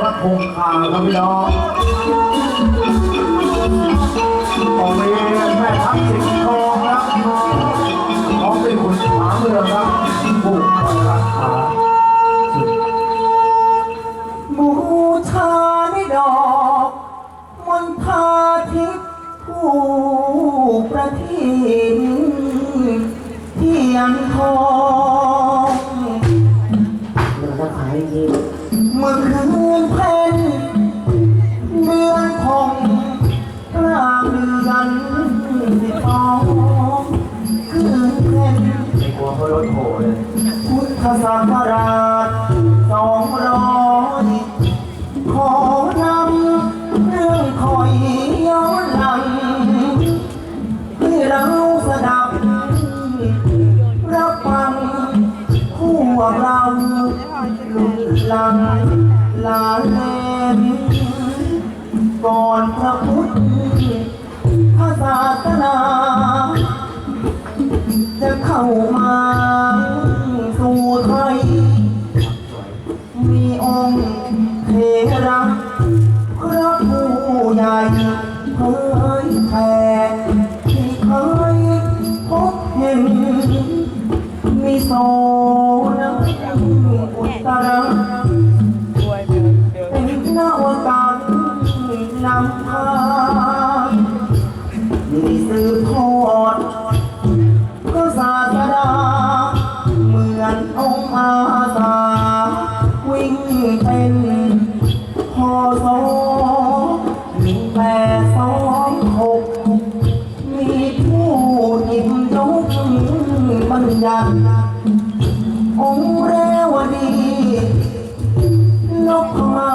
พระคงคาครับพี่น้องผมมีแม่ทัพสิงห์ทองครับเขาเป็นคนผาเมืองครับผู้คอยรักษา เมื่อคืนเพ็ญเดือนคงกลางเดือนสิบสองคืนเพ็ญไม่กลัวเขารถโผล่เลยพุทธศักราช ลาเลนก่อนพระพุทธศาสนาจะเข้ามาสู่ไทย มีองค์เทระพระผู้ใหญ่เผยแผ่ที่เคยพบเห็น มีโซนอุตระ สอหนึ่งแปดสองหกมีผู้หยิบยกบัญญัติองค์เรวดีนพมา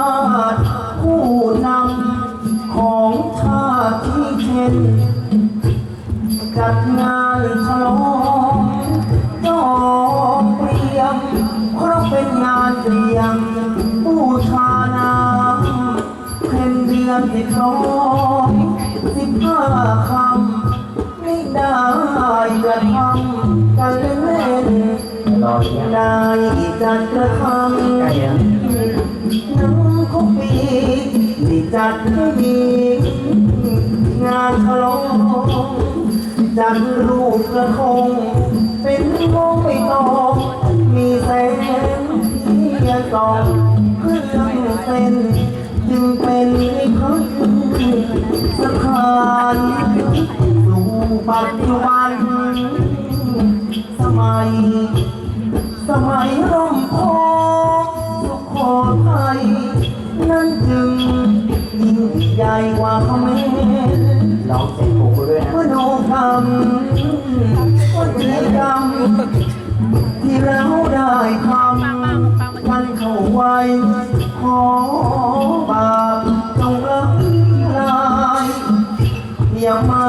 ผู้นำของชาติที่เช่นจัดงานฉลองจอเปรียมเพราะเป็นงานเสี่ยงบูชาน้ำ เพ็ญเดือนสิบสองสิบห้าคำไม่ได้กระทำกันเล่นรอเนี่ยได้จัดกระทำน้ำของปีที่จัดให้มีงานฉลองจัดรูปกระทงเป็นวงไม่ตองมีแสงเทียนส่องเครื่อเส้นจึงเป็น ปัจจุบัน สมัย สมัยร่มโพสุโขทัยนั่นจึงยิ่งใหญ่กว่าเขมรลองเสร็จผมกูด้วยนะมโนกรรมวัฒนกรรมที่เราได้ทำมันเข้าไว้ขอบาปจงละลายอย่ามา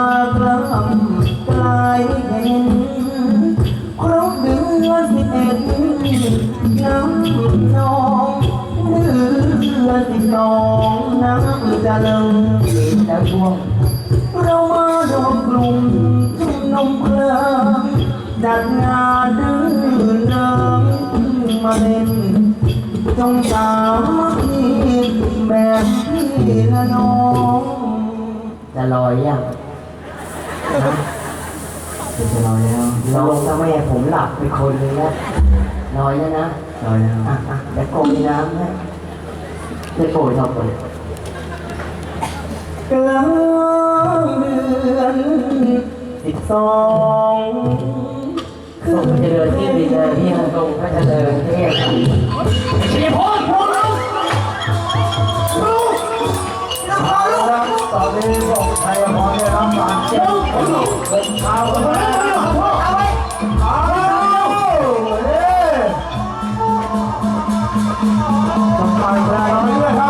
สิบสองน้ำจะเลิงแล้วช่วง เรามาดอกกลุ่มชุมนุมเพลิงจัดงานดื้อเริงมาเล่นจงสามัคคีแบบพี่ละน้อง จะลอยยังจะลอยแล้วลองทำไมผมหลับไปคนนึงแล้วลอยแล้วนะลอยแล้วอะอะแต่โกยน้ำให้ จะโกยทำคนกลางเดือนสิบสองส่งเจริญที่ดีเลยที่ฮ่องกงก็เจริญที่นี่ครับตอนนี้พวกชัยพรได้รับบาดเจ็บเป็นเท้ากันแล้ว